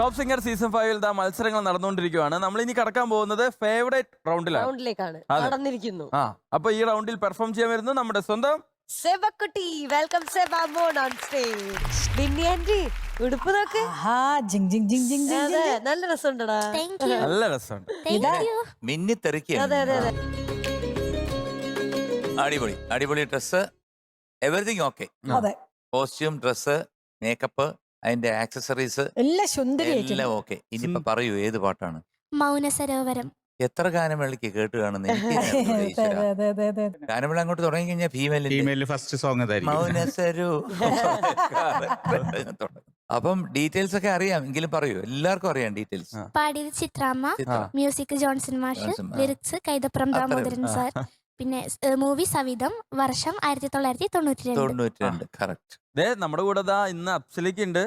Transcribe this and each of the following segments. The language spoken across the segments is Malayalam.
ടോപ്പ് സിംഗർ സീസൺ ഫൈവിൽ ദാ മത്സരങ്ങൾ നടന്നുകൊണ്ടിരിക്കുകയാണ്. നമ്മൾ ഇനി കടക്കാൻ പോകുന്നത് ഫേവറേറ്റ് റൗണ്ടിലാണ് റൗണ്ടിലേക്കാണ് അതെ. നടന്നിരിക്കുന്നു. ആ അപ്പൊ ഈ റൗണ്ടിൽ പെർഫോം ചെയ്യാൻ വരുന്നത് നമ്മുടെ സ്വന്തം സെബക്കുട്ടി വെൽക്കം സെബാമോൺ ഓൺ സ്റ്റേജ് ബിന്നി ആന്റി ഉടുപ്പ് നോക്ക്. ആഹാ ജിങ് ജിങ് ജിങ് ജിങ് ജിങ് അതെ നല്ല രസമുണ്ടടാ. താങ്ക് യു നല്ല രസമുണ്ട്. ഇതാ. മിന്നി തെറിക്കുകയാണ്. അതെ അതെ അതെ. അടിപൊളി അടിപൊളി ഡ്രസ്സ് എവറിഥിങ് ഓക്കെ അതെ. കോസ്റ്റ്യൂം ഡ്രസ് മേക്കപ്പ് അതിന്റെ ആക്സസറീസ് എല്ലാം എല്ലാം ഓക്കെ. ഇനിയിപ്പോ പറയൂ ഏത് പാട്ടാണ്? മൗന സരോവരം. എത്ര ഗാനമേളയ്ക്ക് കേട്ട് കാണുന്ന. ഗാനമേള അങ്ങോട്ട് തുടങ്ങി കഴിഞ്ഞാൽ ഫീമെയിൽ ഫസ്റ്റ് സോങ് മൗനസരു അപ്പം ഡീറ്റെയിൽസ് ഒക്കെ അറിയാം. എങ്കിലും പറയൂ. എല്ലാവർക്കും അറിയാം ഡീറ്റെയിൽസ്. പാടിയത് ചിത്രാമ്മ മ്യൂസിക് ജോൺസൺ മാഷ്. Lyrics Kaithapram Damodaran sir. പിന്നെ മൂവി സവിധം വർഷം ആയിരത്തി തൊള്ളായിരത്തി തൊണ്ണൂറ്റി രണ്ട് തൊണ്ണൂറ്റി രണ്ട് കറക്റ്റ് ദേ നമ്മുടെ കൂടെ ദാ ഇന്ന് അപ്സിലേക്ക് ഉണ്ട്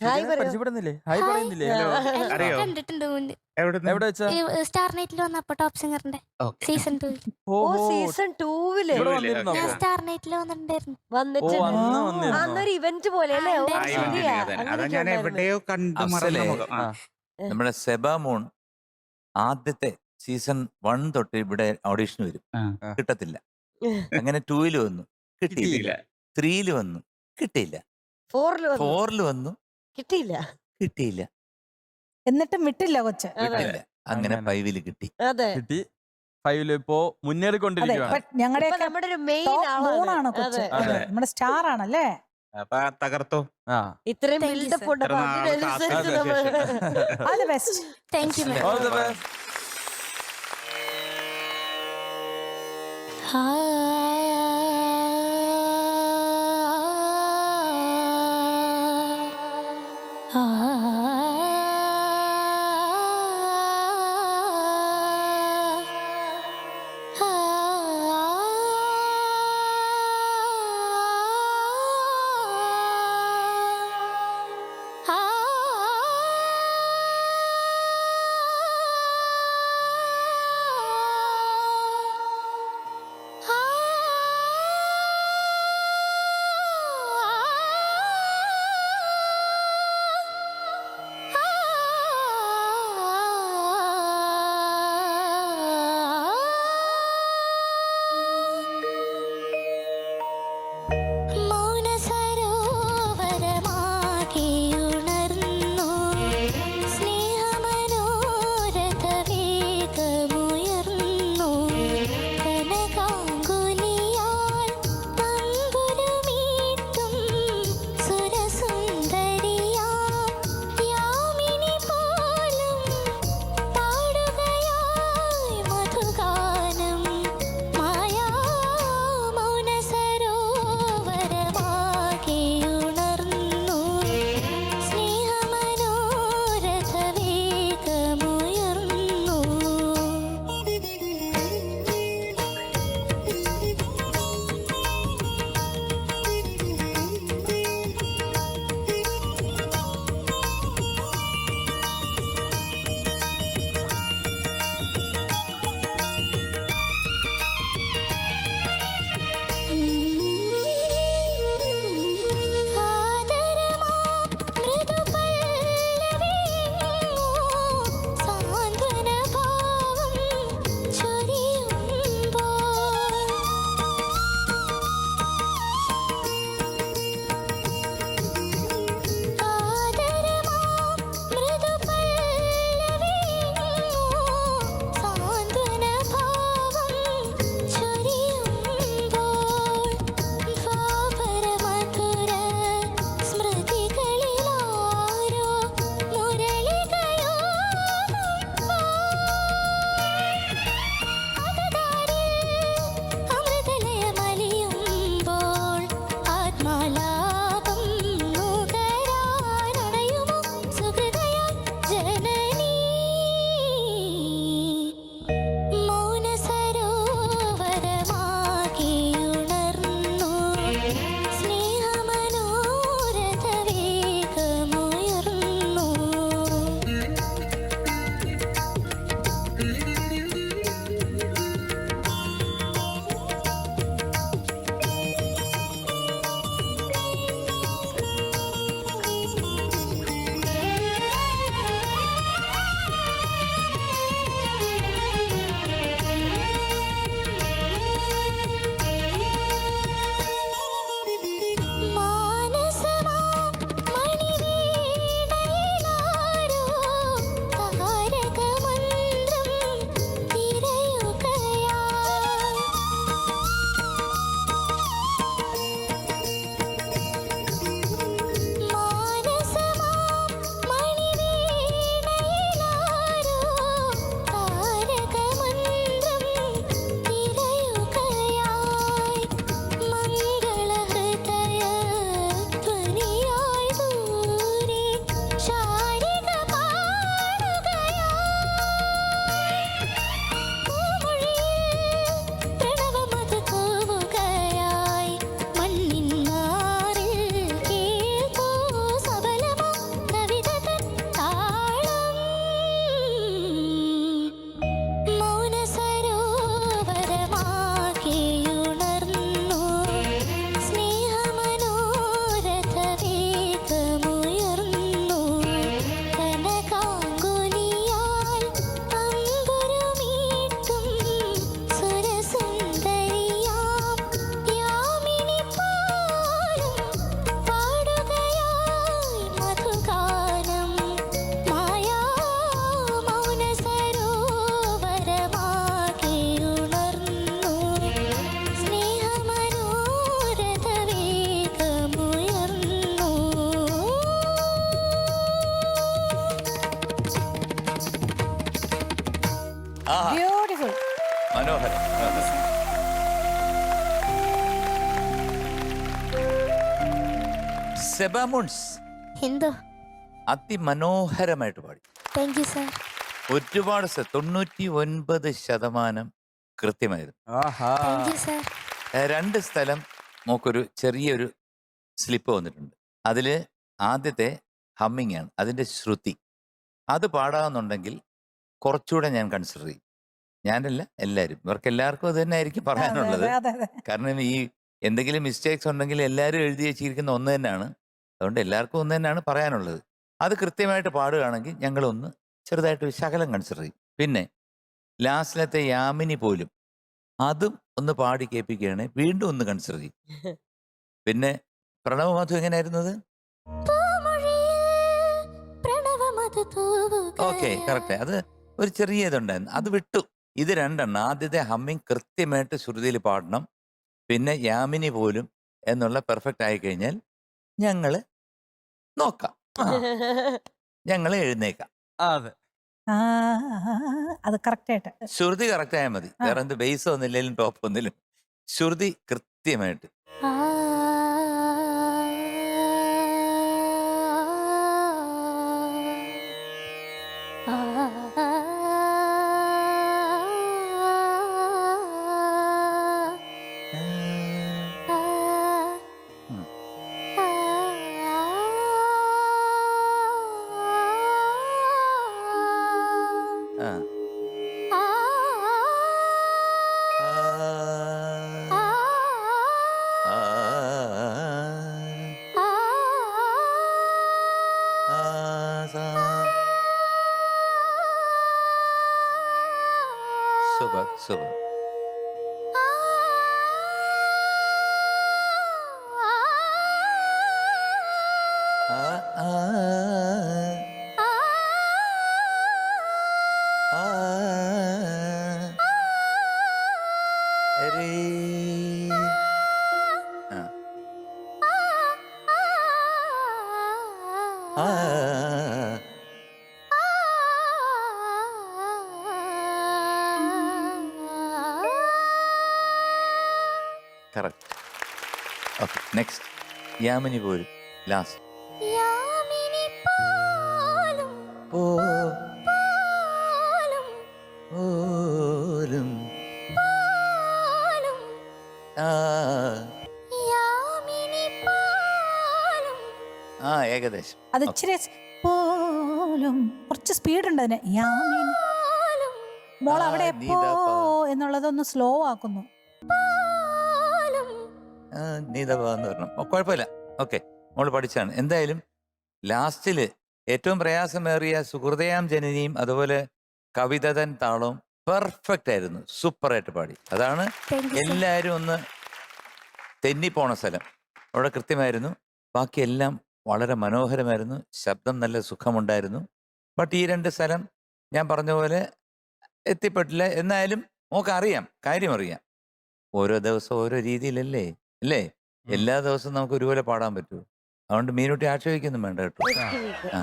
ഹായ് പറയൂ. പരിചയപ്പെടുന്നില്ലേ ഹായ് ഹായ്. പറയുന്നില്ലേ ഹലോ. അറിയോ? കണ്ടിട്ടുണ്ട് മുന്നേ എവിടുന്ന്? എവിടെ വെച്ചാ ഈ സ്റ്റാർ നൈറ്റിൽ വന്നപ്പോ ടോപ്പ് സിംഗറിന്റെ Okay. സീസൺ ടു ഓ സീസൺ ടൂവിൽ ഇവിടെ ഇവിടെ വന്നിരുന്നോ ഞാൻ സ്റ്റാർ നൈറ്റിൽ വന്നിട്ടുണ്ടായിരുന്നു ഓ വന്നിട്ടുണ്ട് അന്ന് ആ, ആ, അന്നൊരു ഇവന്റ് പോലെ അല്ലേ ഓ, ആ, ആ, ഇവന്റ് ശരിയാ. അതെ. അതാ ഞാൻ. എവിടെയോ കണ്ടു മറന്ന അഫ്സലേ, മുഖം ആ. ആ. നമ്മുടെ സെബാമോൺ മൂൺ ആദ്യത്തെ സീസൺ വൺ തൊട്ട് ഇവിടെ ഓഡീഷൻ വരും. കിട്ടത്തില്ല. അങ്ങനെ ടൂയിൽ വന്നു കിട്ടിയില്ല. കിട്ടിയില്ല. ത്രീയിൽ വന്നു കിട്ടിയില്ല. ഫോറിൽ വന്നു. ഫോറിൽ വന്നു. കിട്ടിയില്ല. കിട്ടിയില്ല. എന്നിട്ടും വിട്ടില്ല കൊച്ച്. അതെ. അങ്ങനെ. ഫൈവിൽ കിട്ടി. അതെ. കിട്ടി. ഫൈവിൽ ഇപ്പോ മുന്നേറിക്കൊണ്ടിരിക്കുകയാണ് ഞങ്ങളുടെ നമ്മുടെ ഒരു മെയിൻ ആണ് കൊച്ച്. അതെ. അതെ. നമ്മുടെ സ്റ്റാർ ആണല്ലേ തകർത്തോ. ആ. ഇത്രയും ബിൽഡപ്പ് ഉണ്ട് അതിനനുസരിച്ച് നമ്മൾ all the best thank you All the best. Ah സെബാമുൺസ് എന്തോ? അതിമനോഹരമായിട്ട് പാടി. താങ്ക് യു സർ ഒരുപാട് സ- തൊണ്ണൂറ്റി ഒൻപത് ശതമാനം കൃത്യമായിരുന്നു. ആഹാ. താങ്ക് യു സർ രണ്ട് സ്ഥലം മോക്കൊരു ചെറിയൊരു സ്ലിപ്പ് വന്നിട്ടുണ്ട്. അതിൽ ആദ്യത്തെ ഹമ്മിങ് ആണ് അതിന്റെ ശ്രുതി. അത് പാടാമെന്നുണ്ടെങ്കിൽ കുറച്ചുകൂടെ ഞാൻ കൺസിഡർ ചെയ്യും. ഞാനല്ല എല്ലാവരും ഇവർക്ക് എല്ലാവർക്കും അത് തന്നെ ആയിരിക്കും പറയാനുള്ളത്. അതെ അതെ. കാരണം ഈ എന്തെങ്കിലും മിസ്റ്റേക്സ് ഉണ്ടെങ്കിൽ എല്ലാവരും എഴുതി വെച്ചിരിക്കുന്ന ഒന്ന് തന്നെയാണ്. അതുകൊണ്ട് എല്ലാവർക്കും ഒന്ന് തന്നെയാണ് പറയാനുള്ളത്. അത് കൃത്യമായിട്ട് പാടുകയാണെങ്കിൽ ഞങ്ങളൊന്ന് ചെറുതായിട്ട് ഒരു ശകലം കൺസിഡർ ചെയ്യും. പിന്നെ ലാസ്റ്റിലത്തെ യാമിനി പോലും അതും ഒന്ന് പാടി കേൾപ്പിക്കുകയാണെങ്കിൽ വീണ്ടും ഒന്ന് കൺസിഡർ ചെയ്യും. പിന്നെ പ്രണവമാധു എങ്ങനെയായിരുന്നത് ഓക്കെ കറക്റ്റ്. അത് ഒരു ചെറിയ ഇതുണ്ടായിരുന്നു. അത് വിട്ടു. ഇത് രണ്ടെണ്ണം. ആദ്യത്തെ ഹമ്മിങ് കൃത്യമായിട്ട് ശ്രുതിയിൽ പാടണം. പിന്നെ യാമിനി പോലും എന്നുള്ള പെർഫെക്റ്റ് ആയി കഴിഞ്ഞാൽ ഞങ്ങൾ നോക്കാം. ഞങ്ങൾ എഴുന്നേക്കാം. അതെ. ആ അത് കറക്റ്റായിട്ട്. ശ്രുതി കറക്റ്റ് ആയാൽ മതി. ആ. വേറെ എന്ത് ബേസ് ഒന്നില്ലെങ്കിലും ടോപ്പ് ഒന്നിലും. ശ്രുതി കൃത്യമായിട്ട് ആ. ആ. നെക്സ്റ്റ് യാമിനി പോലും ലാസ്റ്റ് പോലും ആ. ആ ഏകദേശം. അത്. ഇച്ചിരി പോലും. കുറച്ച് സ്പീഡ് ഉണ്ട് അതിന്. യാമിനി. മോൾ അവിടെ പാ. എന്നുള്ളതൊന്ന് സ്ലോ ആക്കുന്നു. ആ, എന്ന് പറഞ്ഞു. ഓ, കുഴപ്പമില്ല. ഓക്കെ. മോൾ പഠിച്ചാണ്. എന്തായാലും ലാസ്റ്റിൽ ഏറ്റവും പ്രയാസമേറിയ സുഹൃദയാം ജനനിയും അതുപോലെ കവിതതൻ താളവും പെർഫെക്റ്റ് ആയിരുന്നു. സൂപ്പർ സൂപ്പറായിട്ട് പാടി. അതാണ് എല്ലാവരും ഒന്ന് തെന്നിപ്പോണ സ്ഥലം. അവിടെ കൃത്യമായിരുന്നു. ബാക്കിയെല്ലാം വളരെ മനോഹരമായിരുന്നു. ശബ്ദം നല്ല സുഖമുണ്ടായിരുന്നു. ബട്ട് ഈ രണ്ട് സ്ഥലം ഞാൻ പറഞ്ഞ പോലെ എത്തിപ്പെട്ടില്ല. എന്നാലും നമുക്ക് അറിയാം കാര്യം അറിയാം. ഓരോ ദിവസം ഓരോ രീതിയിലല്ലേ? അല്ലേ എല്ലാ ദിവസവും നമുക്ക് ഒരുപോലെ പാടാൻ പറ്റുമോ അതുകൊണ്ട് മീനുട്ടി ആക്ഷേപിക്കൊന്നും വേണ്ട കേട്ടോ. ആ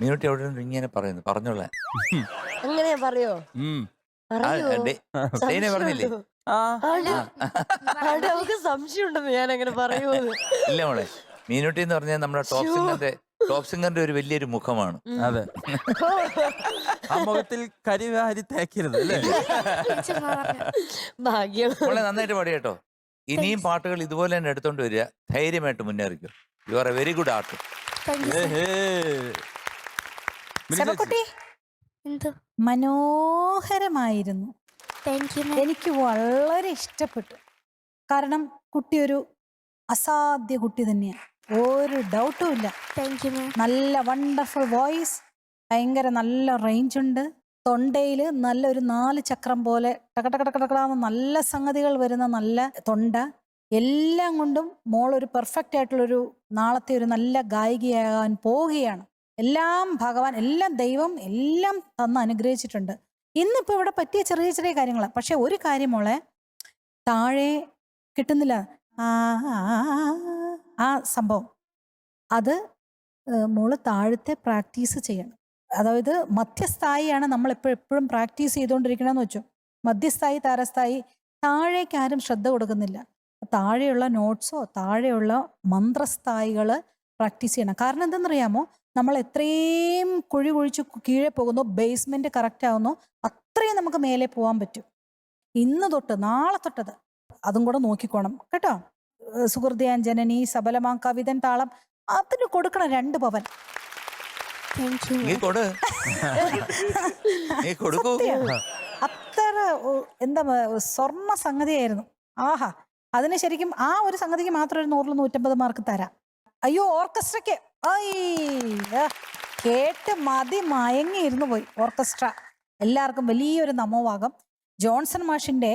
മീനുട്ടി അവിടെ നിന്ന് ഇങ്ങനെ പറയുന്നു. പറഞ്ഞോളാം. അങ്ങനെ പറയോ? ഉം. ആ, പറയോ ഡേ- ഡേനെ പറഞ്ഞില്ലേ? ആ. സംശയം ഉണ്ടെന്ന് ഞാൻ അങ്ങനെ ഇല്ല മോളെ. മീനുട്ടി എന്ന് പറഞ്ഞാൽ നമ്മുടെ ടോപ്പ് സിംഗറിന്റെ ടോപ്പ് സിംഗറിന്റെ ഒരു വലിയൊരു മുഖമാണ്. അതെ. ആ മുഖത്തിൽ കരിവാരി തേക്കരുത് അല്ലേ. ഭാഗ്യം. മോളെ നന്നായിട്ട് പാടി കേട്ടോ ഇനിയും പാട്ടുകൾ ഇതുപോലെ തന്നെ എടുത്തോണ്ട് വരിക. ധൈര്യമായിട്ട് മുന്നേറിക്കും. You are a very good art മനോഹരമായിരുന്നു. എനിക്ക് വളരെ ഇഷ്ടപ്പെട്ടു. കാരണം കുട്ടി ഒരു അസാധ്യ കുട്ടി തന്നെയാണ്. ഒരു ഡൗട്ടും ഇല്ല. നല്ല വണ്ടർഫുൾ വോയിസ് ഭയങ്കര നല്ല റേഞ്ച് ഉണ്ട്. തൊണ്ടയിൽ നല്ലൊരു നാല് ചക്രം പോലെ ടക്കടക്കടക്കടക്കടാന്ന് നല്ല സംഗതികൾ വരുന്ന നല്ല തൊണ്ട. എല്ലാം കൊണ്ടും മോൾ ഒരു പെർഫെക്റ്റ് ആയിട്ടുള്ളൊരു നാളത്തെ ഒരു നല്ല ഗായികയാകാൻ പോവുകയാണ്. എല്ലാം ഭഗവാൻ എല്ലാം ദൈവം എല്ലാം തന്ന് അനുഗ്രഹിച്ചിട്ടുണ്ട്. ഇന്നിപ്പോൾ ഇവിടെ പറ്റിയ ചെറിയ ചെറിയ കാര്യങ്ങൾ പക്ഷെ ഒരു കാര്യം മോളെ താഴെ കിട്ടുന്നില്ല. ആ സംഭവം. അത് മോൾ താഴത്തെ പ്രാക്ടീസ് ചെയ്യണം. അതായത് മധ്യസ്ഥായിയാണ് നമ്മൾ എപ്പോഴും പ്രാക്ടീസ് ചെയ്തുകൊണ്ടിരിക്കണമെന്ന് വെച്ചു. മധ്യസ്ഥായി താരസ്ഥായി താഴേക്ക് ആരും ശ്രദ്ധ കൊടുക്കുന്നില്ല. താഴെയുള്ള നോട്ട്സോ താഴെയുള്ള മന്ത്രസ്ഥായികൾ പ്രാക്ടീസ് ചെയ്യണം. കാരണം എന്തെന്നറിയാമോ? നമ്മൾ എത്രയും കുഴി കുഴിച്ച് കീഴെ പോകുന്നു ബേസ്മെന്റ് കറക്റ്റ് ആവുന്നു അത്രയും നമുക്ക് മേലെ പോകാൻ പറ്റും. ഇന്ന് തൊട്ട് നാളെ തൊട്ടത് അതും കൂടെ നോക്കിക്കോണം. കേട്ടോ? ഏഹ് സുഹൃദയാൻ ജനനി സബലമാ കവിതൻ താളം അതിന് കൊടുക്കണം രണ്ട് പവൻ. നീ കൊടു. നീ കൊടുക്കൂ. സത്യം. അത്ര എന്താ സ്വർണ സ്വർണ സംഗതിയായിരുന്നു. ആഹാ. അതിന് ശരിക്കും ആ ഒരു സംഗതിക്ക് മാത്രം ഒരു നൂറിൽ നൂറ്റമ്പത് മാർക്ക് തരാം. അയ്യോ ഓർക്കസ്ട്രയ്ക്ക്. കേട്ട് മതി മയങ്ങിയിരുന്നു പോയി ഓർക്കസ്ട്ര. എല്ലാവർക്കും വലിയൊരു നമോവാകം. ജോൺസൺ മാഷിന്റെ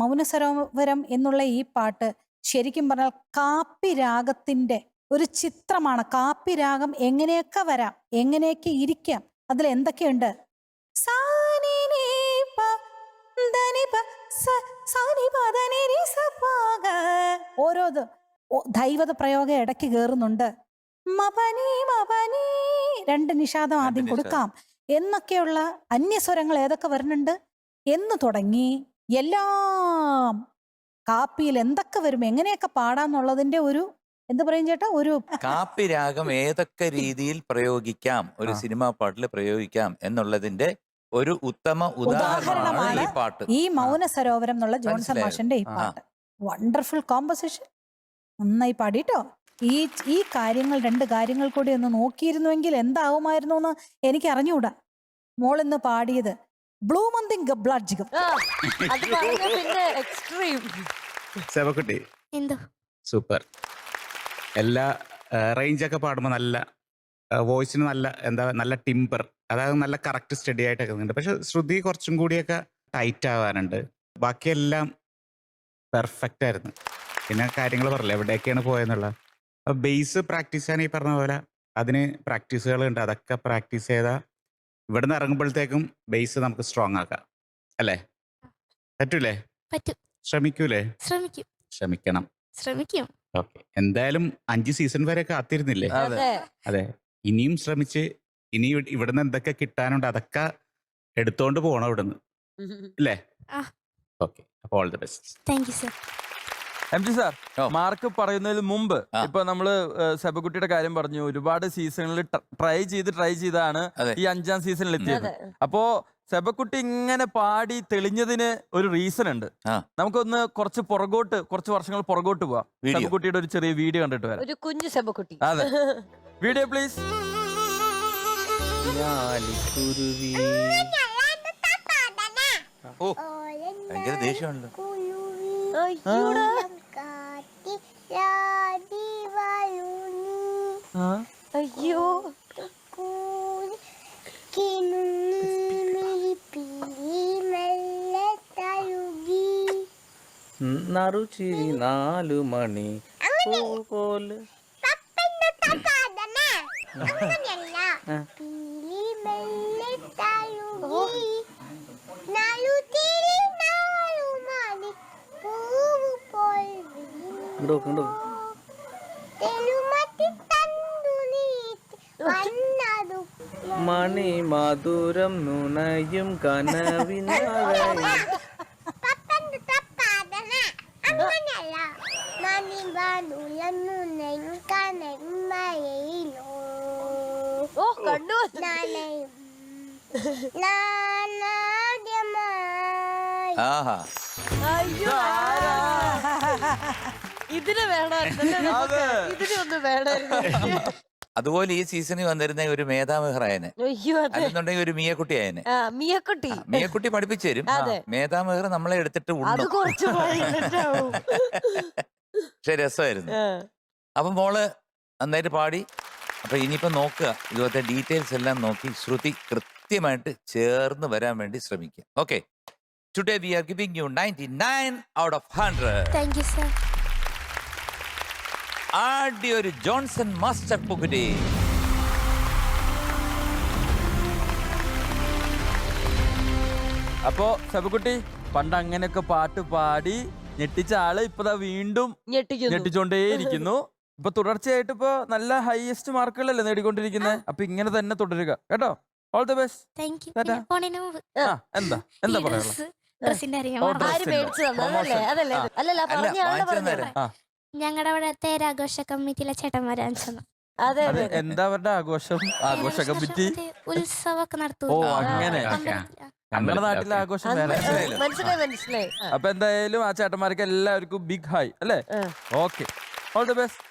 മൗനസരോവരം എന്നുള്ള ഈ പാട്ട് ശരിക്കും പറഞ്ഞാൽ കാപ്പി രാഗത്തിന്റെ ഒരു ചിത്രമാണ്. കാപ്പി രാഗം എങ്ങനെയൊക്കെ വരാം? എങ്ങനെയൊക്കെ ഇരിക്കാം? അതിൽ എന്തൊക്കെയുണ്ട്? ഓരോത് ദൈവത പ്രയോഗം ഇടയ്ക്ക് കയറുന്നുണ്ട് മപനി മപനി. രണ്ട് നിഷാദം ആദ്യം. കൊടുക്കാം. എന്നൊക്കെയുള്ള അന്യസ്വരങ്ങൾ ഏതൊക്കെ വരുന്നുണ്ട്? എന്ന് തുടങ്ങി. എല്ലാം കാപ്പിയിൽ എന്തൊക്കെ വരും? എങ്ങനെയൊക്കെ പാടാന്നുള്ളതിന്റെ ഒരു എന്ത് പറയും ചേട്ടാ? ഒരു കാപ്പി രാഗം ഏതൊക്കെ രീതിയിൽ പ്രയോഗിക്കാം? ഒരു. സിനിമാ പാട്ടിൽ പ്രയോഗിക്കാം എന്നുള്ളതിന്റെ ഒരു ഉത്തമ ഉദാഹരണമാണ് ഈ പാട്ട്. ഈ മൗന സരോവരം എന്നുള്ള ജോൺസൺ മാഷന്റെ ഈ പാട്ട്. വണ്ടർഫുൾ കോമ്പസിഷൻ നന്നായി പാടിട്ടോ? ഈ ഈ കാര്യങ്ങൾ രണ്ട് കാര്യങ്ങൾ കൂടി ഒന്ന് നോക്കിയിരുന്നുവെങ്കിൽ എന്താവുമായിരുന്നു എന്ന് എനിക്ക് അറിഞ്ഞുകൂടാ മോൾ ഇന്ന് പാടിയത് ബ്ലൂമന്തിങ് ബ്ലഡ്ജികം ആ, അത് പറഞ്ഞ പിന്നെ എക്സ്ട്രീം സേവക്കുട്ടി എന്തോ? സൂപ്പർ. എല്ലാ റേഞ്ചൊക്കെ പാടുമ്പോൾ നല്ല വോയിസിന് നല്ല എന്താ നല്ല ടിമ്പർ അതായത് നല്ല കറക്റ്റ് സ്റ്റഡി ആയിട്ടൊക്കെ നിൽക്കുന്നുണ്ട് പക്ഷെ ശ്രുതി കുറച്ചും കൂടിയൊക്കെ ടൈറ്റ് ആവാനുണ്ട്. ബാക്കിയെല്ലാം പെർഫെക്റ്റ് ആയിരുന്നു. പിന്നെ കാര്യങ്ങൾ പറയില്ല എവിടെയൊക്കെയാണ് പോയെന്നുള്ള. ബേസ് പ്രാക്ടീസ് ചെയ്യാൻ ഈ പറഞ്ഞ പോലെ. അതിന് പ്രാക്ടീസുകളുണ്ട് അതൊക്കെ പ്രാക്ടീസ് ചെയ്താൽ ഇവിടുന്ന് ഇറങ്ങുമ്പോഴത്തേക്കും ബേസ് നമുക്ക് സ്ട്രോങ് ആക്കാം. അല്ലേ? പറ്റൂലേ? പറ്റും. ശ്രമിക്കൂലേ? ശ്രമിക്കും. ശ്രമിക്കണം. ശ്രമിക്കും. ഓക്കെ എന്തായാലും അഞ്ച് സീസൺ വരെ കാത്തിരുന്നില്ലേ? അതെ. അതെ. ഇനിയും ശ്രമിച്ച് ഇനി ഇവി- ഇവിടുന്ന് എന്തൊക്കെ കിട്ടാനുണ്ട് അതൊക്കെ എടുത്തോണ്ട് പോണം ഇവിടുന്ന്. അല്ലേ? ആ. ഓക്കെ. അപ്പോൾ all the best. Thank you sir. M G sir. Mark പറയുന്നതിന് മുമ്പ്. ഇപ്പൊ നമ്മൾ സെബക്കുട്ടിയുടെ കാര്യം പറഞ്ഞു ഒരുപാട് സീസണിൽ ട്രൈ ചെയ്ത് ട്രൈ ചെയ്താണ് ഈ അഞ്ചാം സീസണിൽ എത്തിയത്. അപ്പോ സെബക്കുട്ടി ഇങ്ങനെ പാടി തെളിഞ്ഞതിന് ഒരു റീസൺ ഉണ്ട്. നമുക്കൊന്ന് കുറച്ച് പുറകോട്ട് കുറച്ച് വർഷങ്ങൾ പുറകോട്ട് പോവാം. സെബക്കുട്ടിയുടെ ഒരു ചെറിയ വീഡിയോ കണ്ടിട്ട് വരാം. ഒരു കുഞ്ഞു സെബക്കുട്ടി. അതെ. Video please. ഓ ഭയങ്കര ദേഷ്യമാണല്ലോ. അയ്യോടാ. അയ്യോ. നറുചിരി നാലു മണി. പോലെ ഇങ്ങോട്ട് ഇങ്ങോട്ട് മണി മധുരം നുണയും കണ്ണു ആഹാ. അയ്യോ. ഇതിന് വേണമായിരുന്നല്ലേ നമുക്ക്? അതെ. ഇതിന് ഒന്ന് വേണമായിരുന്നു. അതുപോലെ ഈ സീസണിൽ വന്നിരുന്ന ഒരു മേധാമെഹറായനെ അയ്യോ അതെ. അല്ലെന്നുണ്ടെങ്കിൽ ഒരു മിയക്കുട്ടി ആയനെ ആ മിയക്കുട്ടി. മിയക്കുട്ടി പഠിപ്പിച്ചു തരും. അതെ. മേധാമെഹർ നമ്മളെ എടുത്തിട്ട് അത് ഉണ്ണും കുറച്ച് violent ആവും. പക്ഷെ രസമായിരുന്നു. അപ്പൊ മോൾ നന്നായിട്ട് പാടി. അപ്പൊ ഇനിയിപ്പോ നോക്കുക. ഇതുപോലത്തെ ഡീറ്റെയിൽസ് എല്ലാം നോക്കി ശ്രുതി കൃത്യമായിട്ട് ചേർന്ന് വരാൻ വേണ്ടി ശ്രമിക്കുക. Okay. Today we are giving you ninety nine out of hundred thank you sir ആദ്യ ഒരു ജോൺസൺ മാസ്റ്റർ പുകുരി. അപ്പോ സബുക്കുട്ടി പണ്ട് അങ്ങനെയൊക്കെ പാട്ട് പാടി ഞെട്ടിച്ച ആൾ ഇപ്പതാ വീണ്ടും ഞെട്ടിച്ചോണ്ടേയിരിക്കുന്നു. ഇപ്പൊ തുടർച്ചയായിട്ട് ഇപ്പൊ നല്ല ഹൈയസ്റ്റ് മാർക്കുകളല്ലേ നേടിക്കൊണ്ടിരിക്കുന്നത് അപ്പൊ ഇങ്ങനെ തന്നെ തുടരുക. കേട്ടോ? ഓൾ ദി ബെസ്റ്റ് എന്താ? എന്താ പറയാനുള്ളത്? ഞങ്ങളുടെ അവിടെ ആഘോഷ കമ്മിറ്റിയിലെ ചേട്ടന്മാരാൻ ചെന്നു അതെ അത് അതെ. എന്താ അവരുടെ ആഘോഷം? ആഘോഷ കമ്മിറ്റി ഉത്സവമൊക്കെ നടത്തും. ഓ അങ്ങനെ. നമ്മുടെ നാട്ടിലെ ആഘോഷം അന്ന് വേറെ മനസ്സിലായില്ല. മനസ്സിലായി മനസ്സിലായി. ആ. അപ്പൊ എന്തായാലും ആ ചേട്ടന്മാർക്ക് എല്ലാവർക്കും ബിഗ് ഹൈ അല്ലേ? ആ. Okay all the best